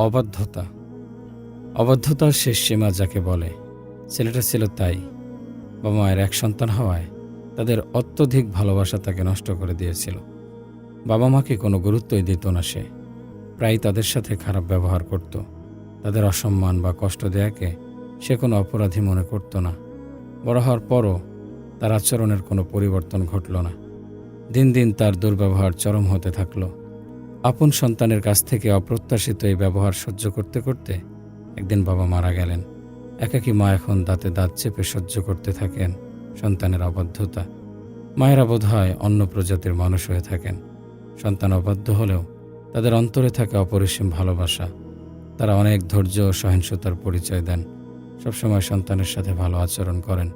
অবাধ্যতা। অবাধ্যতার শেষ সীমা যাকে বলে, ছেলেটা ছিল তাই। বাবা মায়ের এক সন্তান হওয়ায় তাদের অত্যধিক ভালোবাসা তাকে নষ্ট করে দিয়েছিল। বাবা মাকে কোনো গুরুত্বই দিত না সে। প্রায় তাদের সাথে খারাপ ব্যবহার করত। তাদের অসম্মান বা কষ্ট দেয়াকে সে কোনো অপরাধী মনে করত না। বড় হওয়ার পরও তার আচরণের কোনো পরিবর্তন ঘটল না। দিন দিন তার দুর্ব্যবহার চরম হতে থাকল। আপন সন্তানের কাছ থেকে অপ্রত্যাশিত এই ব্যবহার সহ্য করতে করতে একদিন বাবা মারা গেলেন। একাকী মা এখন দাঁতে দাঁত চেপে সহ্য করতে থাকেন সন্তানের অবাধ্যতা। মায়েরা বোধ হয় অন্য প্রজাতির মানুষ হয়ে থাকেন। সন্তান অবাধ্য হলেও তাদের অন্তরে থাকে অপরিসীম ভালোবাসা। তারা অনেক ধৈর্য ও সহিংসতার পরিচয় দেন। সবসময় সন্তানের সাথে ভালো আচরণ করেন।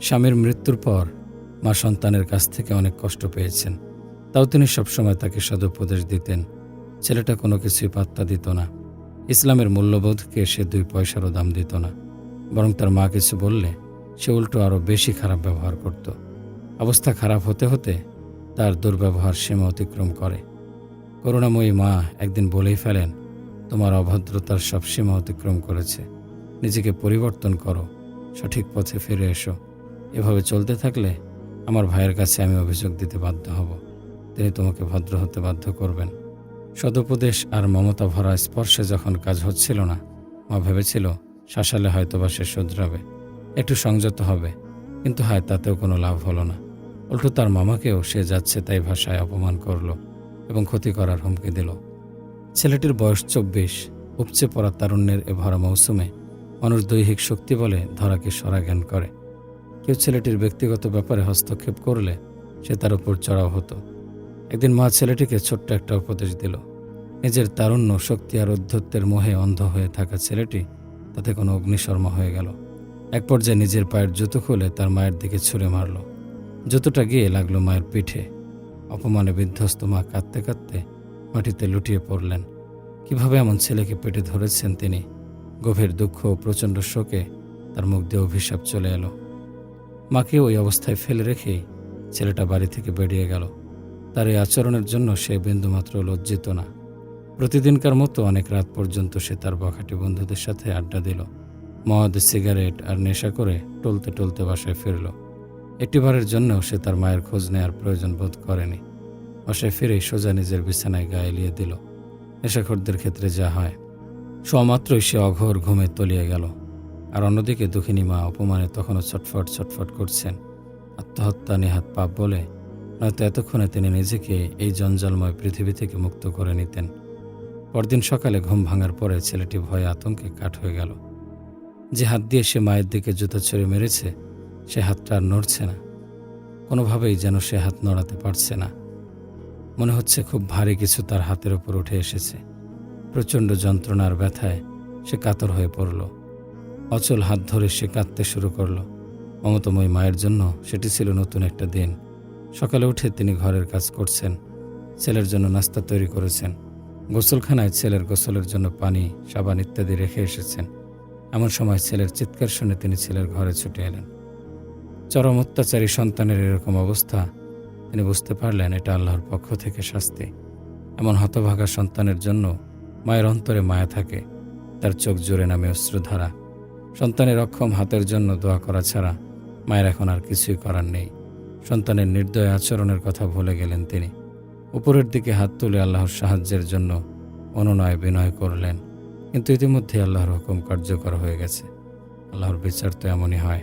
স্বামীর মৃত্যুর পর মা সন্তানের কাছ থেকে অনেক কষ্ট পেয়েছেন। তাও তিনি সবসময় তাকে সদুপদেশ দিতেন। ছেলেটা কোনো কিছুই পাত্তা দিত না। ইসলামের মূল্যবোধকে সে দুই পয়সারও দাম দিত না। বরং তার মা কিছু বললে, সে উল্টো আরও বেশি খারাপ ব্যবহার করত। অবস্থা খারাপ হতে হতে তার দুর্ব্যবহার সীমা অতিক্রম করে। করুণাময়ী মা একদিন বলেই ফেলেন, তোমার অভদ্রতার সব সীমা অতিক্রম করেছে। নিজেকে পরিবর্তন করো, সঠিক পথে ফিরে এসো। এভাবে চলতে থাকলে আমার ভাইয়ের কাছে আমি অভিযোগ দিতে বাধ্য হব। তিনি তোমাকে ভদ্র হতে বাধ্য করবেন। সদুপদেশ আর মমতা ভরা স্পর্শে যখন কাজ হচ্ছিল না, মা ভেবেছিল শাসালে হয়তো বা সে শুধরাবে। একটু সংযত হবে, কিন্তু হয়, তাতেও কোনো লাভ হলো না। উল্টো তার মামাকেও সে যাচ্ছে তাই ভাষায় অপমান করল এবং ক্ষতি করার হুমকি দিল। ছেলেটির বয়স চব্বিশ, উপচে পড়া তারুণ্যের এ ভরা মৌসুমে মানুষ দৈহিক শক্তি বলে ধরাকে সরা জ্ঞান করে। কেউ ছেলেটির ব্যক্তিগত ব্যাপারে হস্তক্ষেপ করলে সে তার উপর চড়াও হতো। একদিন মা ছেলেটিকে ছোট্ট একটা উপদেশ দিল। নিজের তারুণ্য, শক্তি আর অধ্যত্বের মোহে অন্ধ হয়ে থাকা ছেলেটি তাতে কোনো অগ্নিশর্মা হয়ে গেল। এক পর্যায়ে নিজের পায়ের জুতো খুলে তার মায়ের দিকে ছুঁড়ে মারল। জুতোটা গিয়ে লাগল মায়ের পিঠে। অপমানে বিধ্বস্ত মা কাঁদতে কাঁদতে মাটিতে লুটিয়ে পড়লেন। কীভাবে এমন ছেলেকে পেটে ধরেছেন তিনি? গভীর দুঃখ ও প্রচণ্ড শোকে তার মুখ দিয়ে অভিশাপ চলে এলো। মাকে ওই অবস্থায় ফেলে রেখেই ছেলেটা বাড়ি থেকে বেরিয়ে গেল। তার এই আচরণের জন্য সে বিন্দুমাত্র লজ্জিত না। প্রতিদিনকার মতো অনেক রাত পর্যন্ত সে তার বখাটি বন্ধুদের সাথে আড্ডা দিল, মদ, সিগারেট আর নেশা করে টলতে টলতে বাসায় ফিরল। একটিবারের জন্যও সে তার মায়ের খোঁজ নেওয়ার প্রয়োজন বোধ করেনি। বাসায় ফিরেই সোজা নিজের বিছানায় গায়ে এলিয়ে দিল। নেশাখোরদের ক্ষেত্রে যা হয়, সমাত্রই সে অঘোর ঘুমে তলিয়ে গেল। আর অন্যদিকে দুঃখিনী মা অপমানে তখনও ছটফট ছটফট করছেন। আত্মহত্যা নেহাত পাপ বলে নয়তো এতক্ষণে তিনি নিজেকে এই জঞ্জালময় পৃথিবী থেকে মুক্ত করে নিতেন। পরদিন সকালে ঘুম ভাঙার পরে ছেলেটি ভয়ে আতঙ্কে কাঠ হয়ে গেল। যে হাত দিয়ে সে মায়ের দিকে জুতো ছড়ে মেরেছে, সে হাতটা আর নড়ছে না। কোনোভাবেই যেন সে হাত নড়াতে পারছে না। মনে হচ্ছে খুব ভারী কিছু তার হাতের ওপর উঠে এসেছে। প্রচণ্ড যন্ত্রণার ব্যথায় সে কাতর হয়ে পড়ল। অচল হাত ধরে সে কাঁদতে শুরু করল। মমতাময়ী মায়ের জন্য সেটি ছিল নতুন একটা দিন। সকালে উঠে তিনি ঘরের কাজ করছেন, ছেলের জন্য নাস্তা তৈরি করেছেন, গোসলখানায় ছেলের গোসলের জন্য পানি, সাবান ইত্যাদি রেখে এসেছেন। এমন সময় ছেলের চিৎকার শুনে তিনি ছেলের ঘরে ছুটে এলেন। চরম অত্যাচারী সন্তানের এরকম অবস্থা, তিনি বুঝতে পারলেন এটা আল্লাহর পক্ষ থেকে শাস্তি। এমন হতভাগা সন্তানের জন্য মায়ের অন্তরে মায়া থাকে, তার চোখ জোরে নামে অশ্রুধারা। সন্তানের অক্ষম হাতের জন্য দোয়া করা ছাড়া মায়ের এখন আর কিছুই করার নেই। সন্তানের নির্দয় আচরণের কথা ভুলে গেলেন তিনি। উপরের দিকে হাত তুলে আল্লাহর সাহায্যের জন্য অনুনয় বিনয় করলেন। কিন্তু ইতিমধ্যে আল্লাহর হুকুম কার্যকর হয়ে গেছে। আল্লাহর বিচার তো এমনই হয়।